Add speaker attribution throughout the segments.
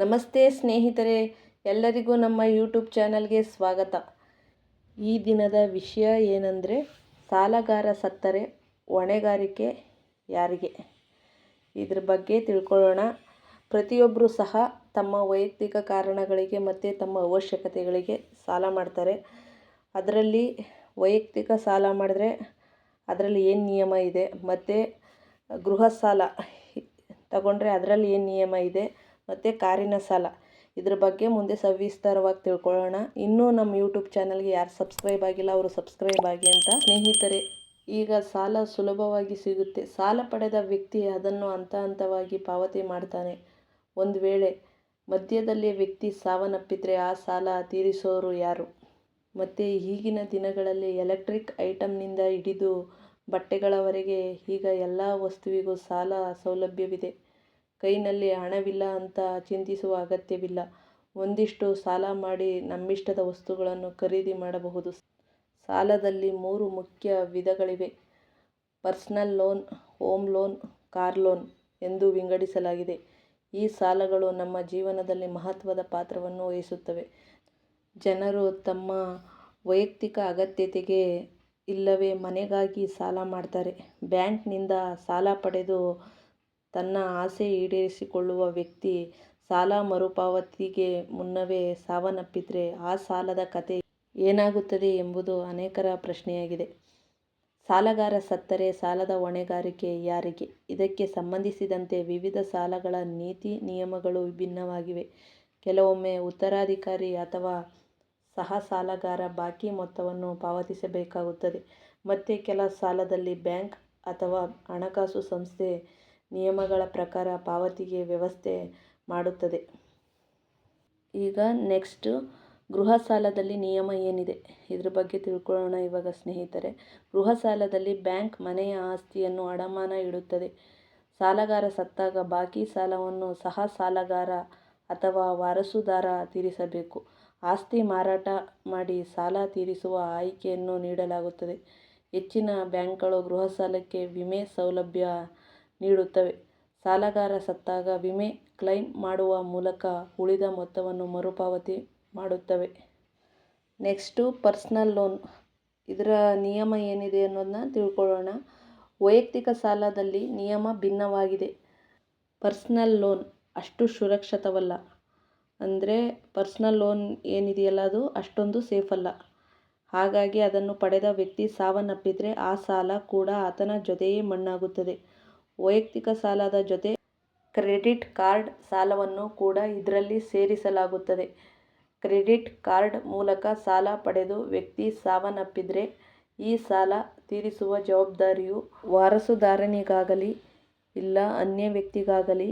Speaker 1: ನಮಸ್ತೆ ಸ್ನೇಹಿತರೆ, ಎಲ್ಲರಿಗೂ ನಮ್ಮ ಯೂಟ್ಯೂಬ್ ಚಾನಲ್ಗೆ ಸ್ವಾಗತ. ಈ ದಿನದ ವಿಷಯ ಏನಂದರೆ, ಸಾಲಗಾರ ಸತ್ತರೆ, ಹೊಣೆಗಾರಿಕೆ ಯಾರಿಗೆ? ಇದ್ರ ಬಗ್ಗೆ ತಿಳ್ಕೊಳ್ಳೋಣ. ಪ್ರತಿಯೊಬ್ಬರು ಸಹ ತಮ್ಮ ವೈಯಕ್ತಿಕ ಕಾರಣಗಳಿಗೆ ಮತ್ತು ತಮ್ಮ ಅವಶ್ಯಕತೆಗಳಿಗೆ ಸಾಲ ಮಾಡ್ತಾರೆ. ಅದರಲ್ಲಿ ವೈಯಕ್ತಿಕ ಸಾಲ ಮಾಡಿದ್ರೆ ಅದರಲ್ಲಿ ಏನು ನಿಯಮ ಇದೆ? ಮತ್ತು ಗೃಹ ಸಾಲ ತಗೊಂಡ್ರೆ ಅದರಲ್ಲಿ ಏನು ನಿಯಮ ಇದೆ? ಮತ್ತು ಕಾರಿನ ಸಾಲ. ಇದ್ರ ಬಗ್ಗೆ ಮುಂದೆ ಸವಿಸ್ತಾರವಾಗಿ ತಿಳ್ಕೊಳ್ಳೋಣ. ಇನ್ನೂ ನಮ್ಮ ಯೂಟ್ಯೂಬ್ ಚಾನಲ್ಗೆ ಯಾರು ಸಬ್ಸ್ಕ್ರೈಬ್ ಆಗಿಲ್ಲ, ಅವರು ಸಬ್ಸ್ಕ್ರೈಬ್ ಆಗಿ ಅಂತ ಸ್ನೇಹಿತರೆ, ಈಗ ಸಾಲ ಸುಲಭವಾಗಿ ಸಿಗುತ್ತೆ. ಸಾಲ ಪಡೆದ ವ್ಯಕ್ತಿ ಅದನ್ನು ಹಂತ ಹಂತವಾಗಿ ಪಾವತಿ ಮಾಡ್ತಾನೆ. ಒಂದು ವೇಳೆ ಮಧ್ಯದಲ್ಲಿ ವ್ಯಕ್ತಿ ಸಾವನ್ನಪ್ಪಿದರೆ ಆ ಸಾಲ ತೀರಿಸೋರು ಯಾರು? ಮತ್ತು ಈಗಿನ ದಿನಗಳಲ್ಲಿ ಎಲೆಕ್ಟ್ರಿಕ್ ಐಟಮ್ನಿಂದ ಹಿಡಿದು ಬಟ್ಟೆಗಳವರೆಗೆ ಈಗ ಎಲ್ಲ ವಸ್ತುವಿಗೂ ಸಾಲ ಸೌಲಭ್ಯವಿದೆ. ಕೈನಲ್ಲಿ ಹಣವಿಲ್ಲ ಅಂತ ಚಿಂತಿಸುವ ಅಗತ್ಯವಿಲ್ಲ. ಒಂದಿಷ್ಟು ಸಾಲ ಮಾಡಿ ನಮ್ಮಿಷ್ಟದ ವಸ್ತುಗಳನ್ನು ಖರೀದಿ ಮಾಡಬಹುದು. ಸಾಲದಲ್ಲಿ ಮೂರು ಮುಖ್ಯ ವಿಧಗಳಿವೆ. Personal loan, home loan, car loan ಎಂದು ವಿಂಗಡಿಸಲಾಗಿದೆ. ಈ ಸಾಲಗಳು ನಮ್ಮ ಜೀವನದಲ್ಲಿ ಮಹತ್ವದ ಪಾತ್ರವನ್ನು ವಹಿಸುತ್ತವೆ. ಜನರು ತಮ್ಮ ವೈಯಕ್ತಿಕ ಅಗತ್ಯತೆಗೆ ಇಲ್ಲವೇ ಮನೆಗಾಗಿ ಸಾಲ ಮಾಡ್ತಾರೆ. ಬ್ಯಾಂಕ್ನಿಂದ ಸಾಲ ಪಡೆದು ತನ್ನ ಆಸೆ ಈಡೇರಿಸಿಕೊಳ್ಳುವ ವ್ಯಕ್ತಿ ಸಾಲ ಮರುಪಾವತಿಗೆ ಮುನ್ನವೇ ಸಾವನ್ನಪ್ಪಿದ್ರೆ ಆ ಸಾಲದ ಕತೆ ಏನಾಗುತ್ತದೆ ಎಂಬುದು ಅನೇಕರ ಪ್ರಶ್ನೆಯಾಗಿದೆ. ಸಾಲಗಾರ ಸತ್ತರೆ ಸಾಲದ ಹೊಣೆಗಾರಿಕೆ ಯಾರಿಗೆ? ಇದಕ್ಕೆ ಸಂಬಂಧಿಸಿದಂತೆ ವಿವಿಧ ಸಾಲಗಳ ನೀತಿ ನಿಯಮಗಳು ವಿಭಿನ್ನವಾಗಿವೆ. ಕೆಲವೊಮ್ಮೆ ಉತ್ತರಾಧಿಕಾರಿ ಅಥವಾ ಸಹ ಸಾಲಗಾರ ಬಾಕಿ ಮೊತ್ತವನ್ನು ಪಾವತಿಸಬೇಕಾಗುತ್ತದೆ. ಮತ್ತೆ ಕೆಲ ಸಾಲದಲ್ಲಿ ಬ್ಯಾಂಕ್ ಅಥವಾ ಹಣಕಾಸು ಸಂಸ್ಥೆ ನಿಯಮಗಳ ಪ್ರಕಾರ ಪಾವತಿಗೆ ವ್ಯವಸ್ಥೆ ಮಾಡುತ್ತದೆ. ಈಗ ನೆಕ್ಸ್ಟ್ ಗೃಹ ಸಾಲದಲ್ಲಿ ನಿಯಮ ಏನಿದೆ? ಇದ್ರ ಬಗ್ಗೆ ತಿಳ್ಕೊಳ್ಳೋಣ ಇವಾಗ ಸ್ನೇಹಿತರೆ. ಗೃಹ ಸಾಲದಲ್ಲಿ ಬ್ಯಾಂಕ್ ಮನೆಯ ಆಸ್ತಿಯನ್ನು ಅಡಮಾನ ಇಡುತ್ತದೆ. ಸಾಲಗಾರ ಸತ್ತಾಗ ಬಾಕಿ ಸಾಲವನ್ನು ಸಹ ಸಾಲಗಾರ ಅಥವಾ ವಾರಸುದಾರ ತೀರಿಸಬೇಕು. ಆಸ್ತಿ ಮಾರಾಟ ಮಾಡಿ ಸಾಲ ತೀರಿಸುವ ಆಯ್ಕೆಯನ್ನು ನೀಡಲಾಗುತ್ತದೆ. ಹೆಚ್ಚಿನ ಬ್ಯಾಂಕ್ಗಳು ಗೃಹ ಸಾಲಕ್ಕೆ ವಿಮೆ ಸೌಲಭ್ಯ ನೀಡುತ್ತವೆ. ಸಾಲಗಾರ ಸತ್ತಾಗ ವಿಮೆ ಕ್ಲೈಮ್ ಮಾಡುವ ಮೂಲಕ ಉಳಿದ ಮೊತ್ತವನ್ನು ಮರುಪಾವತಿ ಮಾಡುತ್ತವೆ. Next personal loan. ಇದರ ನಿಯಮ ಏನಿದೆ ಅನ್ನೋದನ್ನ ತಿಳ್ಕೊಳ್ಳೋಣ. ವೈಯಕ್ತಿಕ ಸಾಲದಲ್ಲಿ ನಿಯಮ ಭಿನ್ನವಾಗಿದೆ. ಪರ್ಸ್ನಲ್ ಲೋನ್ ಅಷ್ಟು ಸುರಕ್ಷಿತವಲ್ಲ. ಅಂದರೆ ಪರ್ಸ್ನಲ್ ಲೋನ್ ಏನಿದೆಯಲ್ಲ ಅದು ಅಷ್ಟೊಂದು ಸೇಫ್ ಅಲ್ಲ. ಹಾಗಾಗಿ ಅದನ್ನು ಪಡೆದ ವ್ಯಕ್ತಿ ಸಾವನ್ನಪ್ಪಿದರೆ ಆ ಸಾಲ ಕೂಡ ಆತನ ಜೊತೆಯೇ ಮಣ್ಣಾಗುತ್ತದೆ. ವೈಯಕ್ತಿಕ ಸಾಲದ ಜೊತೆ ಕ್ರೆಡಿಟ್ ಕಾರ್ಡ್ ಸಾಲವನ್ನು ಕೂಡ ಇದರಲ್ಲಿ ಸೇರಿಸಲಾಗುತ್ತದೆ. ಕ್ರೆಡಿಟ್ ಕಾರ್ಡ್ ಮೂಲಕ ಸಾಲ ಪಡೆದು ವ್ಯಕ್ತಿ ಸಾವನ್ನಪ್ಪಿದರೆ ಈ ಸಾಲ ತೀರಿಸುವ ಜವಾಬ್ದಾರಿಯು ವಾರಸುದಾರನಿಗಾಗಲಿ ಇಲ್ಲ ಅನ್ಯ ವ್ಯಕ್ತಿಗಾಗಲಿ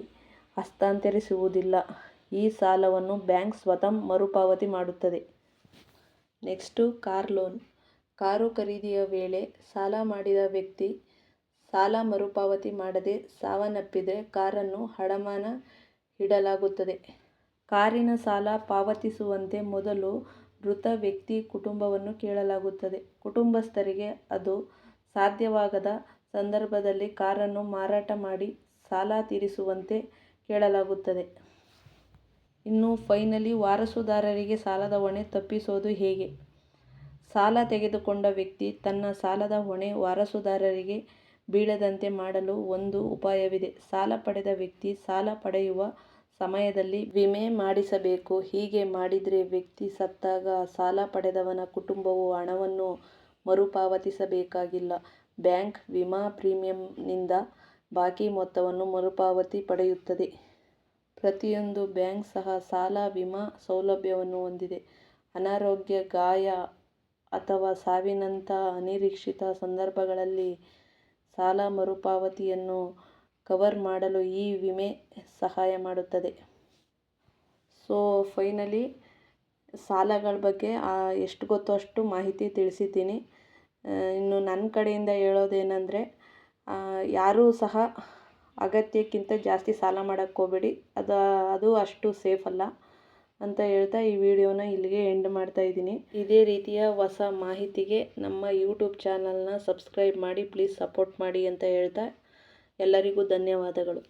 Speaker 1: ಹಸ್ತಾಂತರಿಸುವುದಿಲ್ಲ. ಈ ಸಾಲವನ್ನು ಬ್ಯಾಂಕ್ ಸ್ವತಃ ಮರುಪಾವತಿ ಮಾಡುತ್ತದೆ. Next car loan. ಕಾರು ಖರೀದಿಯ ವೇಳೆ ಸಾಲ ಮಾಡಿದ ವ್ಯಕ್ತಿ ಸಾಲ ಮರುಪಾವತಿ ಮಾಡದೆ ಸಾವನ್ನಪ್ಪಿದರೆ ಕಾರನ್ನು ಅಡಮಾನ ಇಡಲಾಗುತ್ತದೆ ಕಾರಿನ ಸಾಲ ಪಾವತಿಸುವಂತೆ ಮೊದಲು ಮೃತ ವ್ಯಕ್ತಿ ಕುಟುಂಬವನ್ನು ಕೇಳಲಾಗುತ್ತದೆ. ಕುಟುಂಬಸ್ಥರಿಗೆ ಅದು ಸಾಧ್ಯವಾಗದ ಸಂದರ್ಭದಲ್ಲಿ ಕಾರನ್ನು ಮಾರಾಟ ಮಾಡಿ ಸಾಲ ತೀರಿಸುವಂತೆ ಕೇಳಲಾಗುತ್ತದೆ. ಇನ್ನು ಫೈನಲಿ ವಾರಸುದಾರರಿಗೆ ಸಾಲದ ಹೊಣೆ ತಪ್ಪಿಸೋದು ಹೇಗೆ? ಸಾಲ ತೆಗೆದುಕೊಂಡ ವ್ಯಕ್ತಿ ತನ್ನ ಸಾಲದ ಹೊಣೆ ವಾರಸುದಾರರಿಗೆ ಬೀಳದಂತೆ ಮಾಡಲು ಒಂದು ಉಪಾಯವಿದೆ. ಸಾಲ ಪಡೆದ ವ್ಯಕ್ತಿ ಸಾಲ ಪಡೆಯುವ ಸಮಯದಲ್ಲಿ ವಿಮೆ ಮಾಡಿಸಬೇಕು. ಹೀಗೆ ಮಾಡಿದ್ರೆ ವ್ಯಕ್ತಿ ಸತ್ತಾಗ ಸಾಲ ಪಡೆದವನ ಕುಟುಂಬವು ಹಣವನ್ನು ಮರುಪಾವತಿಸಬೇಕಾಗಿಲ್ಲ. ಬ್ಯಾಂಕ್ ವಿಮಾ ಪ್ರೀಮಿಯಂನಿಂದ ಬಾಕಿ ಮೊತ್ತವನ್ನು ಮರುಪಾವತಿ ಪಡೆಯುತ್ತದೆ. ಪ್ರತಿಯೊಂದು ಬ್ಯಾಂಕ್ ಸಹ ಸಾಲ ವಿಮಾ ಸೌಲಭ್ಯವನ್ನು ಹೊಂದಿದೆ. ಅನಾರೋಗ್ಯ, ಗಾಯ ಅಥವಾ ಸಾವಿನಂಥ ಅನಿರೀಕ್ಷಿತ ಸಂದರ್ಭಗಳಲ್ಲಿ ಸಾಲ ಮರುಪಾವತಿಯನ್ನು ಕವರ್ ಮಾಡಲು ಈ ವಿಮೆ ಸಹಾಯ ಮಾಡುತ್ತದೆ. ಸೊ ಫೈನಲಿ ಸಾಲಗಳ ಬಗ್ಗೆ ಎಷ್ಟು ಗೊತ್ತೋ ಅಷ್ಟು ಮಾಹಿತಿ ತಿಳಿಸಿದ್ದೀನಿ. ಇನ್ನು ನನ್ನ ಕಡೆಯಿಂದ ಹೇಳೋದೇನೆಂದರೆ ಯಾರೂ ಸಹ ಅಗತ್ಯಕ್ಕಿಂತ ಜಾಸ್ತಿ ಸಾಲ ಮಾಡೋಕ್ಕೆ ಹೋಗಬೇಡಿ. ಅದು ಅದು ಅಷ್ಟು ಸೇಫ್ ಅಲ್ಲ. ಅಂತ ಹೇಳ್ತಾ ಈ ವಿಡಿಯೋನ ಇಲ್ಲಿಗೆ ಎಂಡ್ ಮಾಡ್ತಾ ಇದ್ದೀನಿ. ಇದೇ ರೀತಿಯ ಹೊಸ ಮಾಹಿತಿಗೆ ನಮ್ಮ ಯೂಟ್ಯೂಬ್ ಚಾನಲ್ನ ಸಬ್ಸ್ಕ್ರೈಬ್ ಮಾಡಿ ಪ್ಲೀಸ್ ಸಪೋರ್ಟ್ ಮಾಡಿ ಅಂತ ಹೇಳ್ತಾ ಎಲ್ಲರಿಗೂ ಧನ್ಯವಾದಗಳು.